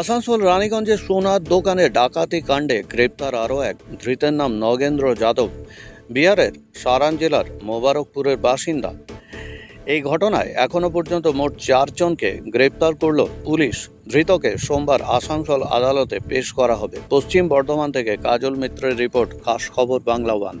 আসানসোল রানীগঞ্জের সোনার দোকানে ডাকাতি কাণ্ডে গ্রেপ্তার আরও এক। ধৃতের নাম নগেন্দ্র যাদব। বিহারের সারান জেলার মোবারকপুরের বাসিন্দা। এই ঘটনায় এখনও পর্যন্ত মোট চারজনকে গ্রেপ্তার করল পুলিশ। ধৃতকে সোমবার আসানসোল আদালতে পেশ করা হবে। পশ্চিম বর্ধমান থেকে কাজল মিত্রের রিপোর্ট, খাস খবর বাংলা ওয়ান।